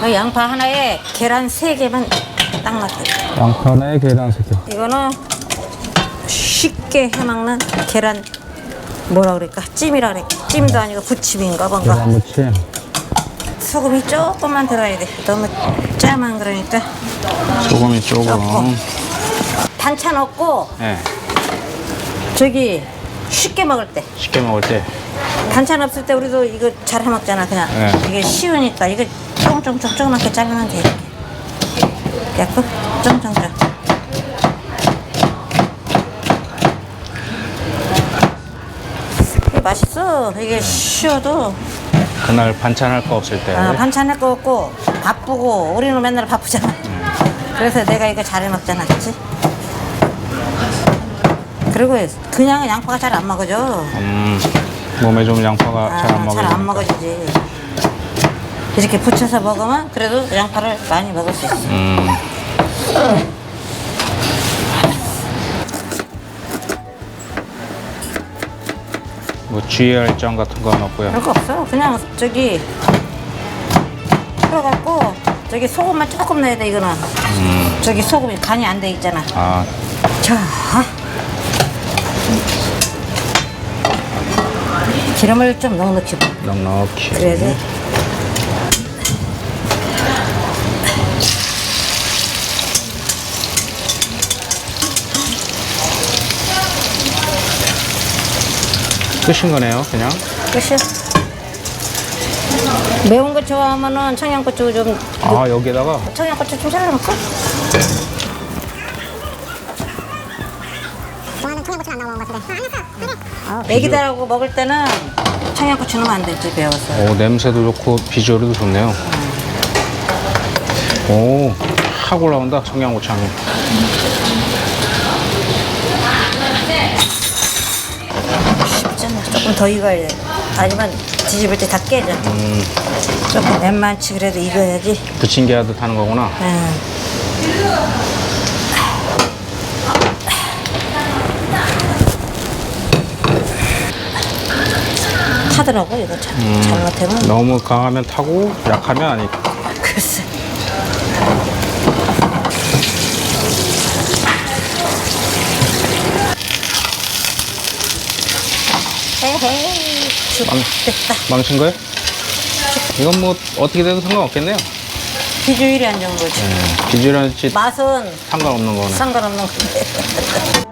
그 양파 하나에 계란 세 개만 딱 넣게. 양파에 계란 새끼. 이거는 쉽게 해먹는 계란 뭐라 그럴까? 찜이라 그래. 찜도 아니고 부침인가 뭔가. 계란 무침. 소금이 조금만 들어야 돼. 너무 짜만 그러니까. 소금이 조금. 조금. 반찬 없고 네. 저기 쉽게 먹을 때. 쉽게 먹을 때. 반찬 없을 때 우리도 이거 잘 해먹잖아 그냥 네. 이게 쉬우니까 이거 쫑쫑쫑 조그맣게 자르면 돼 이렇게 그래갖고 쫑쫑쫑 이게 맛있어 이게 쉬워도 그날 반찬 할 거 없을 때. 아, 반찬 할 거 없고 바쁘고 우리는 맨날 바쁘잖아 그래서 내가 이거 잘 해 먹잖아 그치? 그리고 그냥 양파가 잘 안 먹어져 음, 몸에 좀 양파가 잘 안 먹어요. 아, 잘안 먹어지지. 이렇게 부쳐서 먹으면 그래도 양파를 많이 먹을 수 있어. 음, 뭐 주의할 점 같은 건 없고요. 별거 없어. 그냥 저기 풀어갖고 저기 소금만 조금 넣어야 돼 이거는. 저기 소금이 간이 안 돼 있잖아. 아, 자. 기름을 좀 넉넉히 봐. 넉넉히. 그래야지. 끝인 거네요, 그냥. 끝이야. 매운 거 좋아하면은 청양고추 좀 아, 여기다가 청양고추 좀 잘라 놓고. 좋아하는 청양고추 안 나오는 것 같은데. 아, 애기들하고 먹을 때는 청양고추 넣으면 안 되지 배워서. 오, 냄새도 좋고 비주얼도 좋네요. 오, 확 올라온다, 청양고추 향이. 쉽잖아. 조금 더 익어야 돼. 아니면 뒤집을 때 다 깨져. 조금 웬만치 그래도 익어야지. 부침개 하듯 하는 거구나. 응. 타더라고 이거 잘, 잘못하면. 너무 강하면 타고 약하면 아니. 글쎄. 망, 됐다. 망친 거예요? 이건 뭐 어떻게 돼도 상관없겠네요. 비주일이 안 좋은 거지. 비주얼한지 맛은 상관없는 거네. 상관없는 건데.